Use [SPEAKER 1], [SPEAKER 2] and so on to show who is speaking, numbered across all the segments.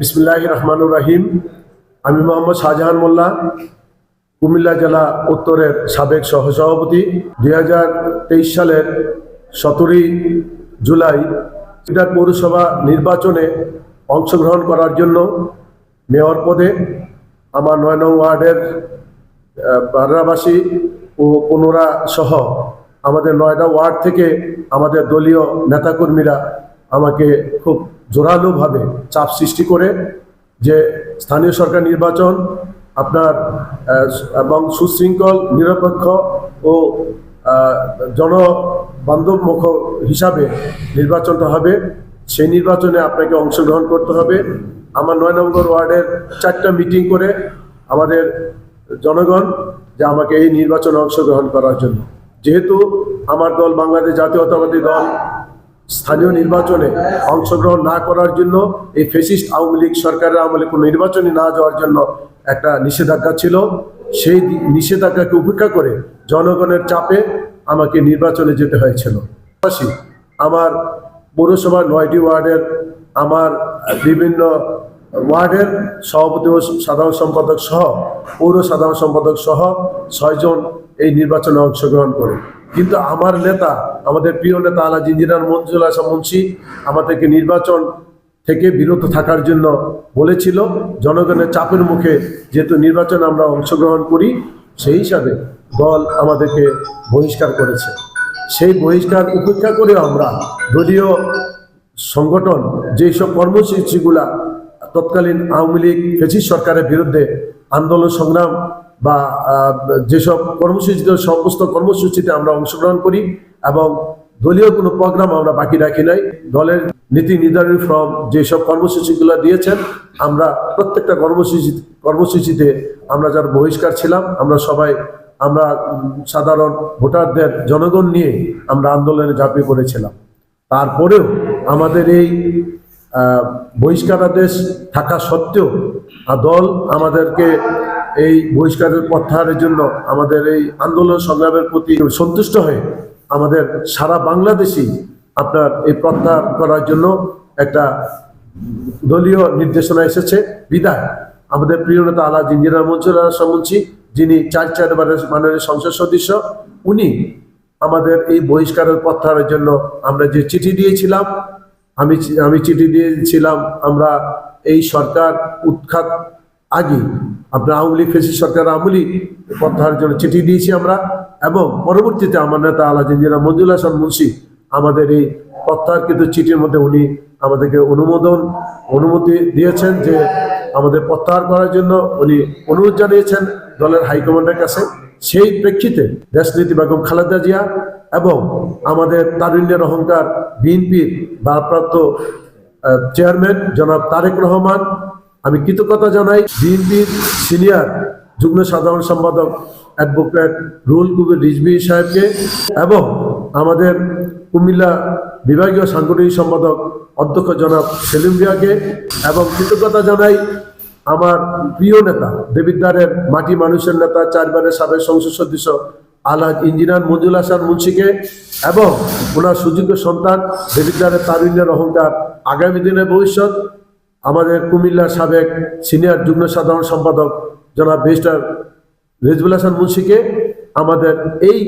[SPEAKER 1] বিসমুল্লাহ রহমানুর রাহিম। আমি মোহাম্মদ শাহজাহান মোল্লা, কুমিল্লা জেলা উত্তরের সাবেক সহসভাপতি। দুই হাজার তেইশ সালের সতেরোই জুলাই সিটার পৌরসভা নির্বাচনে অংশগ্রহণ করার জন্য মেয়র পদে আমার নয় নং ওয়ার্ডের বাররাবাসী ও পুনরা সহ আমাদের নয়টা ওয়ার্ড থেকে আমাদের দলীয় নেতাকর্মীরা আমাকে খুব জোরালোভাবে চাপ সৃষ্টি করে যে স্থানীয় সরকার নির্বাচন, আপনার এবং সুশৃঙ্খল, নিরপেক্ষ ও জনবান্ধবমুখ হিসাবে নির্বাচনটা হবে। সেই নির্বাচনে আপনাকে অংশগ্রহণ করতে হবে। আমার নয় নম্বর ওয়ার্ডের চারটা মিটিং করে আমাদের জনগণ যে আমাকে এই নির্বাচনে অংশগ্রহণ করার জন্য। যেহেতু আমার দল বাংলাদেশ জাতীয়তাবাদী দল স্থানীয় নির্বাচনে অংশগ্রহণ না করার জন্য এই ফেসিস্ট আওয়ামী লীগ সরকারের আমলে কোনো নির্বাচনে না যাওয়ার জন্য একটা নিষেধাজ্ঞা ছিল। সেই নিষেধাজ্ঞাকে উপেক্ষা করে জনগণের চাপে আমাকে নির্বাচনে যেতে হয়েছিল। আমার পৌরসভার নয়টি ওয়ার্ডের, আমার বিভিন্ন ওয়ার্ডের সভাপতি ও সাধারণ সম্পাদক সহ, পৌর সাধারণ সম্পাদক সহ ছয়জন এই নির্বাচনে অংশগ্রহণ করে। কিন্তু আমার নেতা, আমাদের প্রিয় নেতা আলাজ ইঞ্জিনিয়ার মঞ্জুল আসাম মুন্সি আমাদেরকে নির্বাচন থেকে বিরত থাকার জন্য বলেছিল, জনগণের চাপের মুখে যেহেতু নির্বাচন আমরা অংশগ্রহণ করি, সেই হিসাবে দল আমাদেরকে বহিষ্কার করেছে। সেই বহিষ্কার উপেক্ষা করে আমরা দলীয় সংগঠন যেসব কর্মসূচিগুলা তৎকালীন আওয়ামী লীগ, ফেসিস সরকারের বিরুদ্ধে আন্দোলন সংগ্রাম বা যেসব কর্মসূচিতে, সমস্ত কর্মসূচিতে আমরা অংশগ্রহণ করি এবং দলীয় কোনো প্রোগ্রাম আমরা বাকি রাখি নাই। দলের নীতি নির্ধারণী ফর্ম যেসব কর্মসূচিগুলো দিয়েছেন, আমরা প্রত্যেকটা কর্মসূচি, কর্মসূচিতে আমরা যারা বহিষ্কার ছিলাম, আমরা সবাই, আমরা সাধারণ ভোটারদের জনগণ নিয়ে আমরা আন্দোলনে ঝাঁপিয়ে পড়েছিলাম। তারপরেও আমাদের এই বহিষ্কারাদেশ থাকা সত্ত্বেও দল আমাদেরকে এই বহিষ্কারের প্রত্যাহারের জন্য আমাদের এই আন্দোলন সংগ্রামের প্রতি সন্তুষ্ট হয়ে আমাদের সারা বাংলাদেশি আপনার এই প্রত্যাহার করার জন্য একটা দলীয় নির্দেশনা এসেছে। বিদায় আমাদের প্রিয় নেতা আলাদ ইঞ্জিনিয়ার মঞ্জুর মুন্সি যিনি চার চারবারের মাননীয় সংসদ সদস্য, উনি আমাদের এই বহিষ্কারের প্রত্যাহারের জন্য আমরা যে চিঠি দিয়েছিলাম, আমি আমি চিঠি দিয়েছিলাম, আমরা এই সরকার উৎখাত আগে আপনার আওয়ামী লীগ ফেসি সরকার, আওয়ামী লীগ প্রত্যাহারের জন্য চিঠি দিয়েছি আমরা এবং পরবর্তীতে আমার নেতা ইঞ্জিনিয়ার মঞ্জুল হাসান মুন্সি আমাদের এই প্রত্যাহারকৃত চিঠির মধ্যে উনি আমাদেরকে অনুমোদন, অনুমতি দিয়েছেন যে আমাদের প্রত্যাহার করার জন্য উনি অনুরোধ জানিয়েছেন দলের হাইকমান্ডের কাছে। সেই প্রেক্ষিতে দেশনীতি বেগম খালেদা জিয়া এবং আমাদের তারুণ্যের অহংকার বিএনপির ভারপ্রাপ্ত চেয়ারম্যান জনাব তারেক রহমান আমি কৃতজ্ঞতা জানাই বিএনপির সিনিয়র যুগ্ম সাধারণ সম্পাদক অ্যাডভোকেট রুল কবির রিজভি সাহেবকে এবং আমাদের কুমিল্লা বিভাগীয় সাংগঠনিক সম্পাদক অধ্যক্ষ জনাব সেলিম ভিয়াকে এবং কৃতজ্ঞতা জানাই আমার প্রিয় নেতা দেবিদ্বারের মাটি মানুষের নেতা, চারবারের সাবেক সংসদ সদস্য, আলহাজ ইঞ্জিনিয়ার মঞ্জুল হাসান মুন্সিকে এবং ওনার সুযোগ্য সন্তান দেবিদ্বারের তারুণ্যের অহংকার আগামী দিনের ভবিষ্যৎ। আমাদের কুমিল্লার সাবেক সিনিয়র যুগ্ম সাধারণ সম্পাদক জনাব মিস্টার রেজবুল হাসান মুন্সিকে আমাদের এই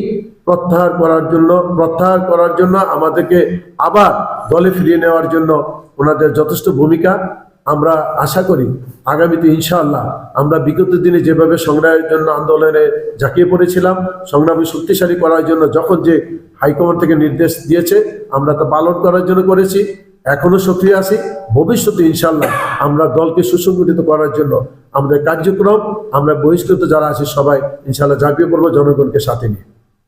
[SPEAKER 1] প্রত্যাহার করার জন্য, প্রত্যাহার করার জন্য আমাদেরকে আবার দলে ফিরিয়ে নেওয়ার জন্য ওনাদের যথেষ্ট ভূমিকা। আমরা আশা করি আগামীতে ইনশাআল্লাহ আমরা বিগত দিনে যেভাবে সংগ্রামের জন্য আন্দোলনে ঝাঁকিয়ে পড়েছিলাম সংগ্রামী শক্তিশালী করার জন্য যখন যে হাইকমান্ড থেকে নির্দেশ দিয়েছে, আমরা তা পালন করার জন্য করেছি। এখনও সক্রিয় আছি। ভবিষ্যতে ইনশাল্লাহ আমরা দলকে সুসংগঠিত করার জন্য আমাদের কার্যক্রম, আমরা বহিষ্কৃত যারা আছি সবাই ইনশাল্লাহ ঝাঁপিয়ে পড়ব জনগণকে সাথে নিয়ে।